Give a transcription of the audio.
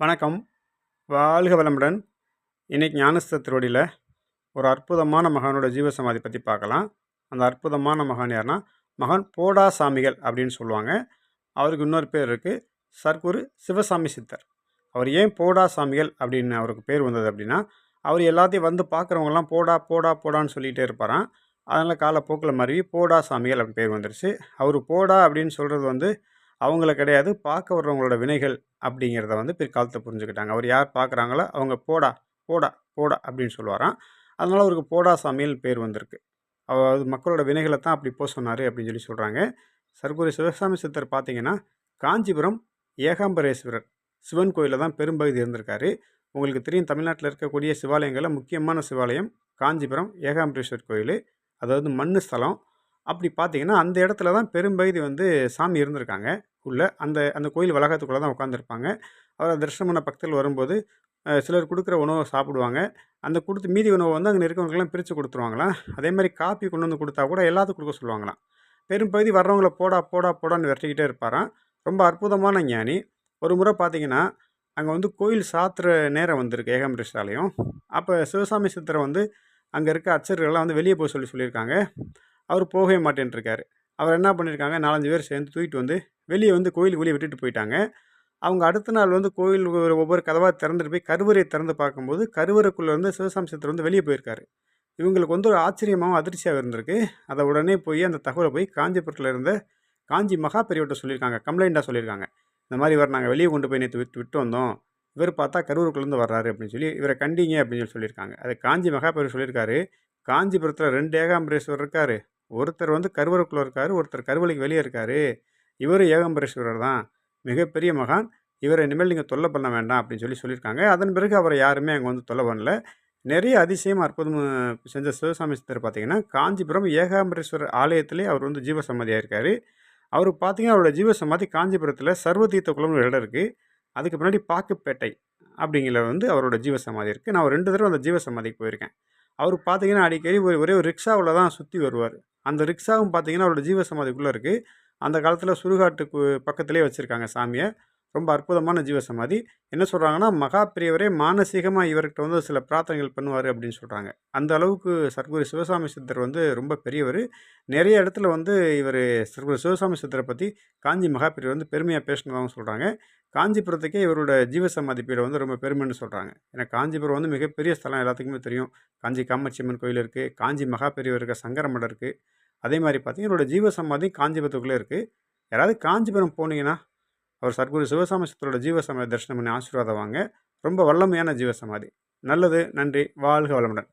வணக்கம். வாழ்க வளமுடன். இன்னைக்கு ஞானஸ்தத்திரோடியில் ஒரு அற்புதமான மகானோட ஜீவசமாதி பற்றி பார்க்கலாம். அந்த அற்புதமான மகான் யாருன்னா மகான் போடா சாமிகள் அப்படின்னு சொல்லுவாங்க. அவருக்கு இன்னொரு பேர் இருக்குது சர்க்குரு சிவசாமி சித்தர். அவர் ஏன் போடா சாமிகள் அப்படின்னு அவருக்கு பேர் வந்தது அப்படின்னா அவர் எல்லாத்தையும் வந்து பார்க்குறவங்கலாம் போடா போடா போடான்னு சொல்லிகிட்டே இருப்பாராம். அதனால் காலப்போக்கில் மருவி போடா சாமிகள் அப்படின்னு பேர் வந்துருச்சு. அவர் போடா அப்படின்னு சொல்கிறது வந்து அவங்கள கிடையாது. பார்க்க வர்றவங்களோட வினைகள் அப்படிங்கிறத வந்து பிற்காலத்தில் புரிஞ்சுக்கிட்டாங்க. அவர் யார் பார்க்குறாங்களோ அவங்க போடா போடா போடா அப்படின்னு சொல்லுவாராம். அதனால் அவருக்கு போடா சாமியல் பேர் வந்திருக்கு. அவர் மக்களோட வினைகளை தான் அப்படி போ சொன்னார் அப்படின்னு சொல்லி சொல்கிறாங்க சர்க்குரு சிவசாமி சித்தர் பார்த்தீங்கன்னா காஞ்சிபுரம் ஏகாம்பரேஸ்வரர் சிவன் கோயிலில் தான் பெரும்பகுதி இருந்திருக்காரு. உங்களுக்கு தெரியும் தமிழ்நாட்டில் இருக்கக்கூடிய சிவாலயங்களில் முக்கியமான சிவாலயம் காஞ்சிபுரம் ஏகாம்பரேஸ்வர் கோயில். அதாவது மண் ஸ்தலம். அப்படி பார்த்தீங்கன்னா அந்த இடத்துல தான் பெரும்பகுதி வந்து சாமி இருந்திருக்காங்க. உள்ள அந்த அந்த கோயில் வளாகத்துக்குள்ளே தான் உட்காந்துருப்பாங்க அவர் தரிசனம் பண்ண பக்கத்தில் வரும்போது சிலர் கொடுக்குற உணவை சாப்பிடுவாங்க. அந்த கொடுத்து மீதி உணவை வந்து அங்கே இருக்கிறவங்களுக்குலாம் பிரித்து கொடுத்துருவாங்களாம். அதே மாதிரி காப்பி கொண்டு வந்து கொடுத்தா கூட எல்லாத்துக்கும் கொடுக்க சொல்லுவாங்களாம். பெரும்பகுதி வர்றவங்கள போடா போடா போடான்னு விரட்டிக்கிட்டே இருப்பாராம். ரொம்ப அற்புதமான ஞானி. ஒரு முறை பார்த்தீங்கன்னா அங்கே வந்து கோயில் சாத்துற நேரம் வந்திருக்கு ஏகாம்பரேஸ்வர அப்போ சிவசாமி சித்தரை வந்து அங்கே இருக்க அச்சர்கள்லாம் வந்து வெளியே போக சொல்லி சொல்லியிருக்காங்க. அவர் போகவே மாட்டேன்ருக்காரு. அவர் என்ன பண்ணியிருக்காங்க நாலஞ்சு பேர் சேர்ந்து தூக்கிட்டு வந்து வெளியே வந்து கோயிலுக்கு வெளியே விட்டுட்டு போயிட்டாங்க. அவங்க அடுத்த நாள் வந்து கோயில் ஒவ்வொரு கதவாக திறந்துட்டு போய் கருவறையை திறந்து பார்க்கும்போது கருவறைக்குள்ளே வந்து சிவசாமி சித்தர் வந்து வெளியே போயிருக்காரு. இவங்களுக்கு வந்து ஒரு ஆச்சரியமாகவும் அதிர்ச்சியாக இருந்திருக்கு. அதை உடனே போய் அந்த தகவலை போய் காஞ்சிபுரத்தில் இருந்த காஞ்சி மகா பெரியவர்கிட்ட சொல்லியிருக்காங்க. கம்ப்ளைண்ட்டாக சொல்லியிருக்காங்க. இந்த மாதிரி இவர் நாங்கள் வெளியே கொண்டு போய் நேற்று விட்டு விட்டு வந்தோம். இவர் பார்த்தா கரூருக்குள்ளேருந்து வர்றாரு அப்படின்னு சொல்லி இவரை கண்டிங்க அப்படின்னு சொல்லி சொல்லியிருக்காங்க. அது காஞ்சி மகா சொல்லியிருக்காரு. காஞ்சிபுரத்தில் ரெண்டு ஏகாம்பரேஸ்வரர் இருக்காரு. ஒருத்தர் வந்து கருவருக்குள்ளே இருக்காரு. ஒருத்தர் கருவலைக்கு வெளியே இருக்காரு. இவர் ஏகாம்பரேஸ்வரர் தான். மிகப்பெரிய மகான். இவரை இனிமேல் நீங்கள் தொல்லை பண்ண வேண்டாம் அப்படின்னு சொல்லி சொல்லியிருக்காங்க. அதன் பிறகு அவரை யாருமே அங்கே வந்து தொல்லை பண்ணல. நிறைய அதிசயம் அற்புதம் செஞ்ச சிவசாமி சித்தர் பார்த்தீங்கன்னா காஞ்சிபுரம் ஏகாம்பரேஸ்வரர் ஆலயத்திலே அவர் வந்து ஜீவசமாதியாக இருக்கார். அவர் பார்த்தீங்கன்னா அவரோட ஜீவசமாதி காஞ்சிபுரத்தில் சர்வதீர்த்த குளம்னு ஒரு இடம் இருக்குது அதுக்கு பின்னாடி பாக்குப்பேட்டை அப்படிங்கிற வந்து அவரோட ஜீவசமாதி இருக்குது நான் ஒரு ரெண்டு தடவை அந்த ஜீவசமாதிக்கு போயிருக்கேன். அவர் பார்த்தீங்கன்னா அடிக்கடி ஒரு ஒரே ஒரு ரிக்ஷாவில் தான் சுற்றி வருவார். அந்த ரிக்ஷாவும் பார்த்தீங்கன்னா அவரோட ஜீவசமாதிக்குள்ளே இருக்குது அந்த காலத்தில் சுடுகாட்டுக்கு பக்கத்துலேயே வச்சுருக்காங்க சாமியை. ரொம்ப அற்புதமான ஜீவசமாதி. என்ன சொல்கிறாங்கன்னா மகா மானசீகமாக இவர்கிட்ட வந்து சில பிரார்த்தனைகள் பண்ணுவார் அப்படின்னு சொல்கிறாங்க அந்த அளவுக்கு சர்க்குரு சிவசாமி சித்தர் வந்து ரொம்ப பெரியவர். நிறைய இடத்துல வந்து இவர் சர்க்குரு சிவசாமி சித்தரை பற்றி காஞ்சி மகா வந்து பெருமையாக பேசினதாகவும் சொல்கிறாங்க காஞ்சிபுரத்துக்கே இவரோட ஜீவசமாதி பீடம் வந்து ரொம்ப பெருமைன்னு சொல்கிறாங்க ஏன்னா காஞ்சிபுரம் வந்து மிகப்பெரிய ஸ்தலம் எல்லாத்துக்குமே தெரியும். காஞ்சி காமாட்சி அம்மன் கோயில் இருக்குது காஞ்சி மகா பெரியவர் இருக்க சங்கரமடம் இருக்குது அதே மாதிரி பார்த்தீங்கன்னா இவரோட ஜீவசமாதி காஞ்சிபுரத்துக்குள்ளே இருக்குது யாராவது காஞ்சிபுரம் போனீங்கன்னா அவர் சர்க்குரு சிவசாமி ஜீவ ஜீவசமாதி தரிசனம் பண்ணி ஆசீர்வாதம் வாங்க. ரொம்ப வல்லமையான ஜீவசமாதி. நல்லது நன்றி வாழ்க வளமுடன்.